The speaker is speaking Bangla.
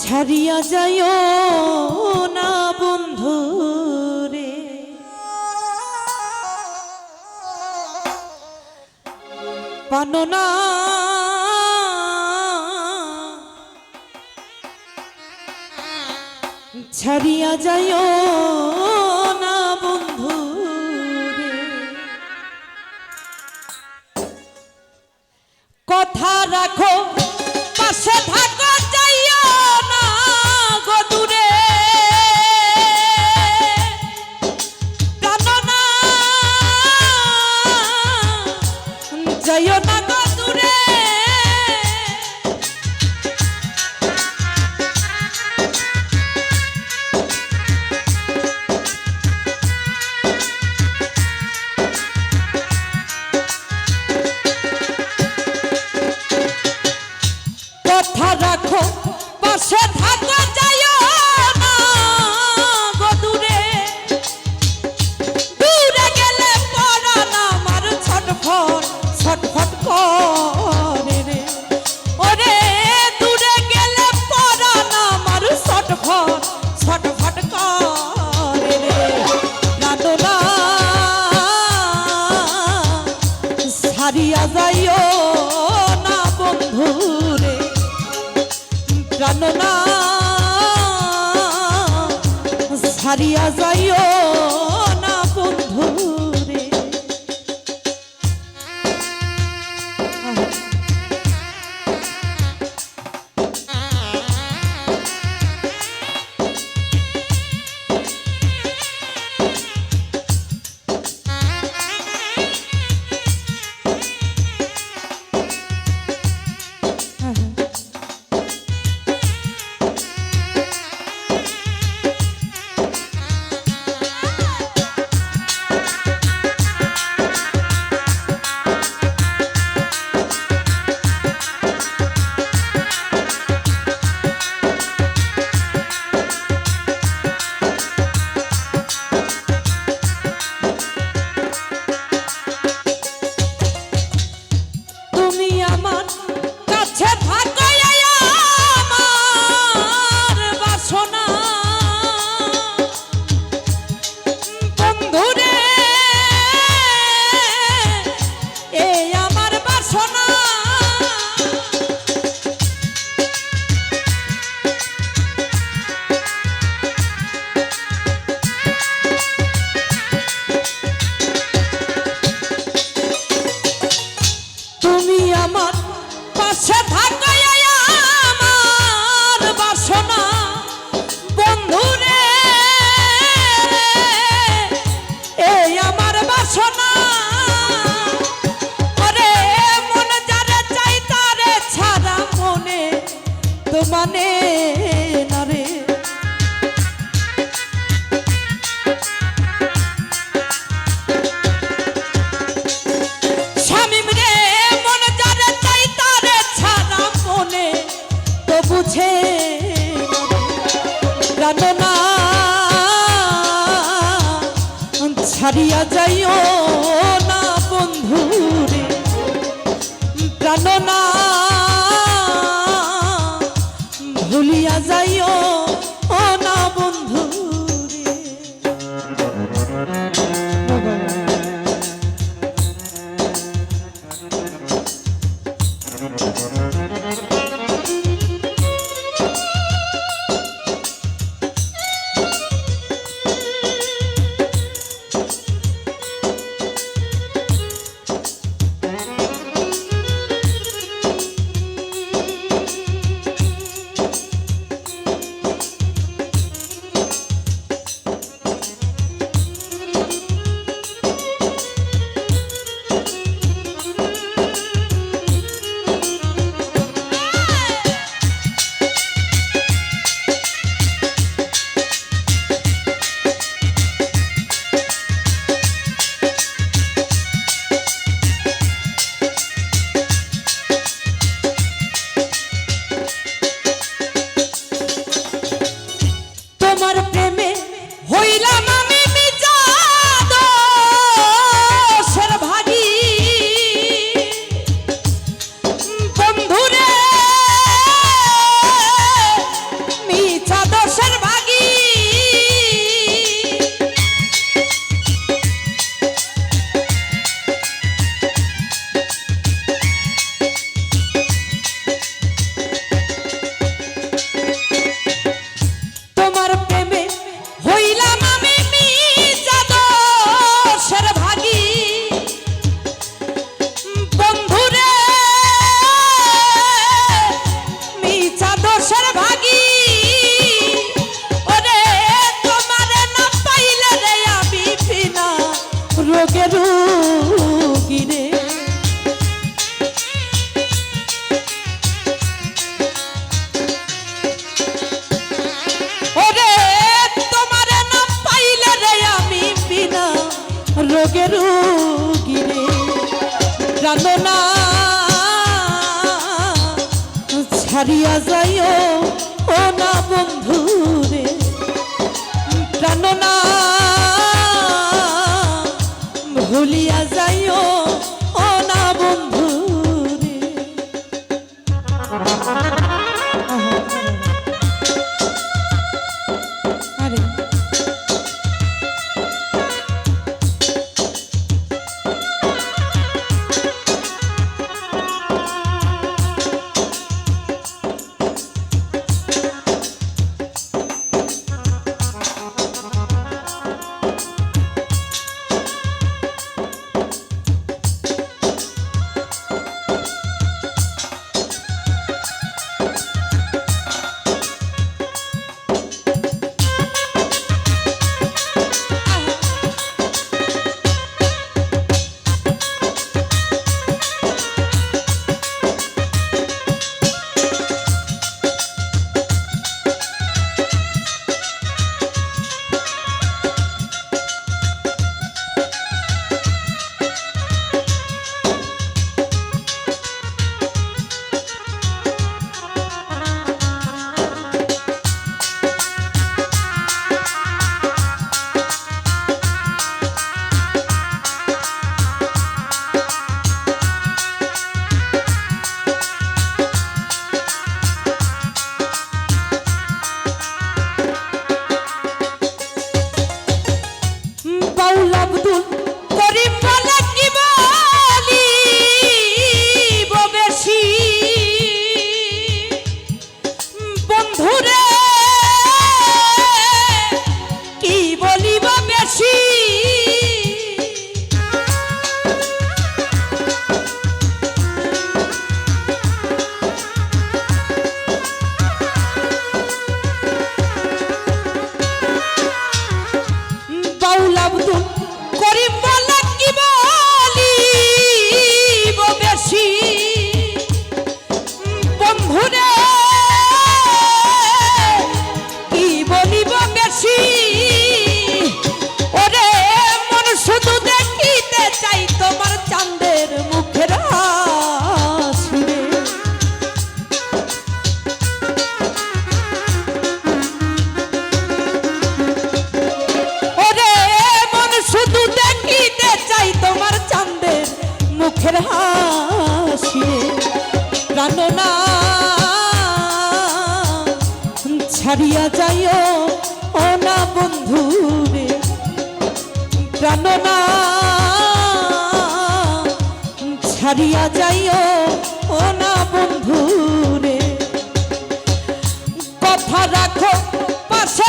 ছাড়িয়া যায় না বন্ধু রে। পাননা ছাড়িয়া যায় যাইও না বন্ধু রে প্রাণ না ছাড়িয়া যাইও আমার কাছে ভাই বুঝে রাননা ছাড়িয়া যাইও না বন্ধু রে। প্রাণনা ভুলিয়া যাইও রোগে রোগী রে না। ছাড়িয়া যাইও ও না বন্ধু রে রাননা ভুলিয়া যাইও ছাড়িয়া যাইও ও না বন্ধু রে কথা রাখো পাশে